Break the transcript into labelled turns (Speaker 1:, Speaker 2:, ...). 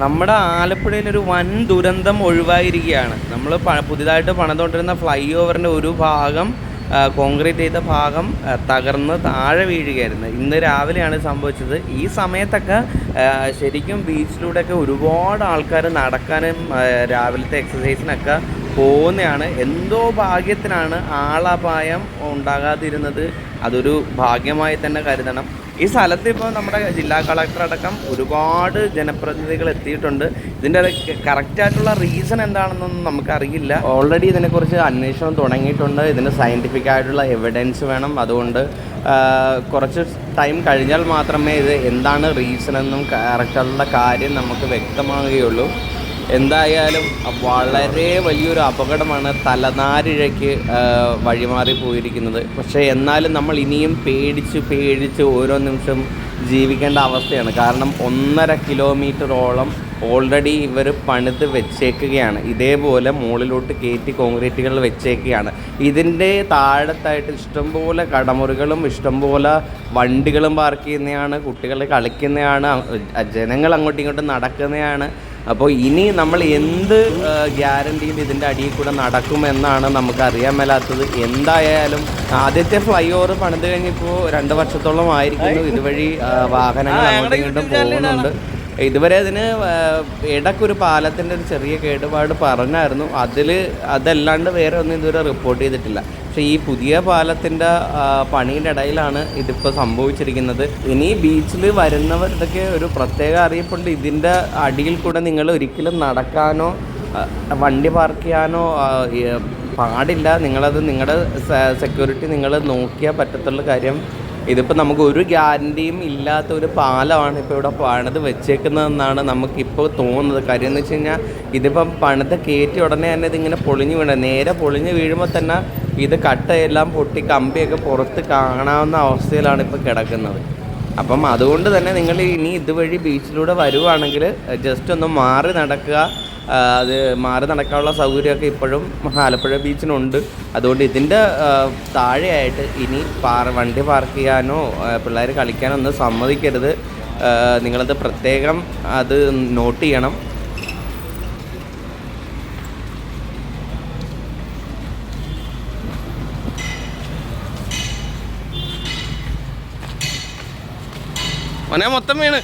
Speaker 1: നമ്മുടെ ആലപ്പുഴയിൽ ഒരു വൻ ദുരന്തം ഒഴിവായിരിക്കുകയാണ്. നമ്മൾ പുതിയതായിട്ട് പണിതുകൊണ്ടിരുന്ന ഫ്ലൈ ഓവറിന്റെ ഒരു ഭാഗം കോൺക്രീറ്റ് ചെയ്ത ഭാഗം തകർന്ന് താഴെ വീഴുകയായിരുന്നു. ഇന്ന് രാവിലെയാണ് സംഭവിച്ചത്. ഈ സമയത്തൊക്കെ ശരിക്കും ബീച്ചിലൂടെയൊക്കെ ഒരുപാട് ആൾക്കാർ നടക്കാനും രാവിലത്തെ എക്സസൈസിനൊക്കെ പോകുന്നതാണ്. എന്തോ ഭാഗ്യത്തിനാണ് ആളപായം ഉണ്ടാകാതിരുന്നത്. അതൊരു ഭാഗ്യമായി തന്നെ കരുതണം. ഈ സ്ഥലത്ത് ഇപ്പോൾ നമ്മുടെ ജില്ലാ കളക്ടർ അടക്കം ഒരുപാട് ജനപ്രതിനിധികൾ എത്തിയിട്ടുണ്ട്. ഇതിന്റെ കറക്റ്റായിട്ടുള്ള റീസൺ എന്താണെന്നൊന്നും നമുക്കറിയില്ല. ഓൾറെഡി ഇതിനെക്കുറിച്ച് അന്വേഷണം തുടങ്ങിയിട്ടുണ്ട്. ഇതിന് സയന്റിഫിക് ആയിട്ടുള്ള എവിഡൻസ് വേണം. അതുകൊണ്ട് കുറച്ച് ടൈം കഴിഞ്ഞാൽ മാത്രമേ ഇത് എന്താണ് റീസൺ എന്നും കറക്റ്റായിട്ടുള്ള കാര്യം നമുക്ക് വ്യക്തമാകുകയുള്ളൂ എന്തായാലും വളരെ വലിയൊരു അപകടമാണ് തലനാരിഴയ്ക്ക് വഴിമാറി പോയിരിക്കുന്നത്. പക്ഷേ എന്നാലും നമ്മൾ ഇനിയും പേടിച്ച് പേടിച്ച് ഓരോ നിമിഷം ജീവിക്കേണ്ട അവസ്ഥയാണ്. കാരണം ഒന്നര കിലോമീറ്ററോളം ഓൾറെഡി ഇവർ പണിത് വെച്ചേക്കുകയാണ്. ഇതേപോലെ മുകളിലോട്ട് കയറ്റി കോൺക്രീറ്റുകൾ വെച്ചേക്കുകയാണ്. ഇതിന്റെ താഴത്തായിട്ട് ഇഷ്ടംപോലെ കടമുറികളും ഇഷ്ടംപോലെ വണ്ടികളും പാർക്ക് ചെയ്യുന്നതാണ് കുട്ടികൾ കളിക്കുന്നതാണ് ജനങ്ങൾ അങ്ങോട്ടും ഇങ്ങോട്ടും നടക്കുന്നതാണ്. അപ്പോൾ ഇനി നമ്മൾ എന്ത് ഗ്യാരണ്ടിയിൽ ഇതിന്റെ അടിയിൽ കൂടെ നടക്കുമെന്നാണ് നമുക്ക് അറിയാൻ മേലാത്തത്. എന്തായാലും ആദ്യത്തെ ഫ്ലൈ ഓവർ പണിത് കഴിഞ്ഞിപ്പോൾ രണ്ട് വർഷത്തോളം ആയിരിക്കുന്നു. ഇതുവഴി വാഹനങ്ങൾ അങ്ങോട്ടും ഇങ്ങോട്ടും പോകുന്നുണ്ട്. ഇതുവരെ അതിന് ഇടക്കൊരു പാലത്തിന്റെ ഒരു ചെറിയ കേടുപാട് പറഞ്ഞായിരുന്നു. അതിൽ അതല്ലാണ്ട് വേറെ ഒന്നും ഇതുവരെ റിപ്പോർട്ട് ചെയ്തിട്ടില്ല. പക്ഷേ ഈ പുതിയ പാലത്തിന്റെ പണിയുടെ ഇടയിലാണ് ഇതിപ്പോൾ സംഭവിച്ചിരിക്കുന്നത്. ഇനി ബീച്ചിൽ വരുന്നവരുടെയൊക്കെ ഒരു പ്രത്യേക അറിയിപ്പുണ്ട്. ഇതിന്റെ അടിയിൽ കൂടെ നിങ്ങൾ ഒരിക്കലും നടക്കാനോ വണ്ടി പാർക്ക് ചെയ്യാനോ പാടില്ല. നിങ്ങളത് നിങ്ങളുടെ സെക്യൂരിറ്റി നിങ്ങൾ നോക്കിയാൽ പറ്റത്തുള്ള കാര്യം ഇതിപ്പോൾ നമുക്ക് ഒരു ഗ്യാരണ്ടിയും ഇല്ലാത്ത ഒരു പാലമാണ് ഇപ്പോൾ ഇവിടെ പണിത് വെച്ചേക്കുന്നതെന്നാണ് നമുക്കിപ്പോൾ തോന്നുന്നത്. കാര്യം എന്ന് വെച്ച് കഴിഞ്ഞാൽ ഇതിപ്പം പണിത് കയറ്റി ഉടനെ തന്നെ ഇതിങ്ങനെ പൊളിഞ്ഞു വീണ. നേരെ പൊളിഞ്ഞു വീഴുമ്പോൾ തന്നെ ഇത് കട്ടയെല്ലാം പൊട്ടി കമ്പിയൊക്കെ പുറത്ത് കാണാവുന്ന അവസ്ഥയിലാണ് ഇപ്പോൾ കിടക്കുന്നത്. അപ്പം അതുകൊണ്ട് തന്നെ നിങ്ങൾ ഇനി ഇതുവഴി ബീച്ചിലൂടെ വരുവാണെങ്കിൽ ജസ്റ്റ് ഒന്ന് മാറി നടക്കുക. അത് മാറി നടക്കാനുള്ള സൗകര്യമൊക്കെ ഇപ്പോഴും ആലപ്പുഴ ബീച്ചിനുണ്ട്. അതുകൊണ്ട് ഇതിന്റെ താഴെയായിട്ട് ഇനി പാർ വണ്ടി പാർക്ക് ചെയ്യാനോ പിള്ളേർ കളിക്കാനോ ഒന്നും സമ്മതിക്കരുത്. നിങ്ങളത് പ്രത്യേകം അത് നോട്ട് ചെയ്യണം. മൊത്തം വീണ്.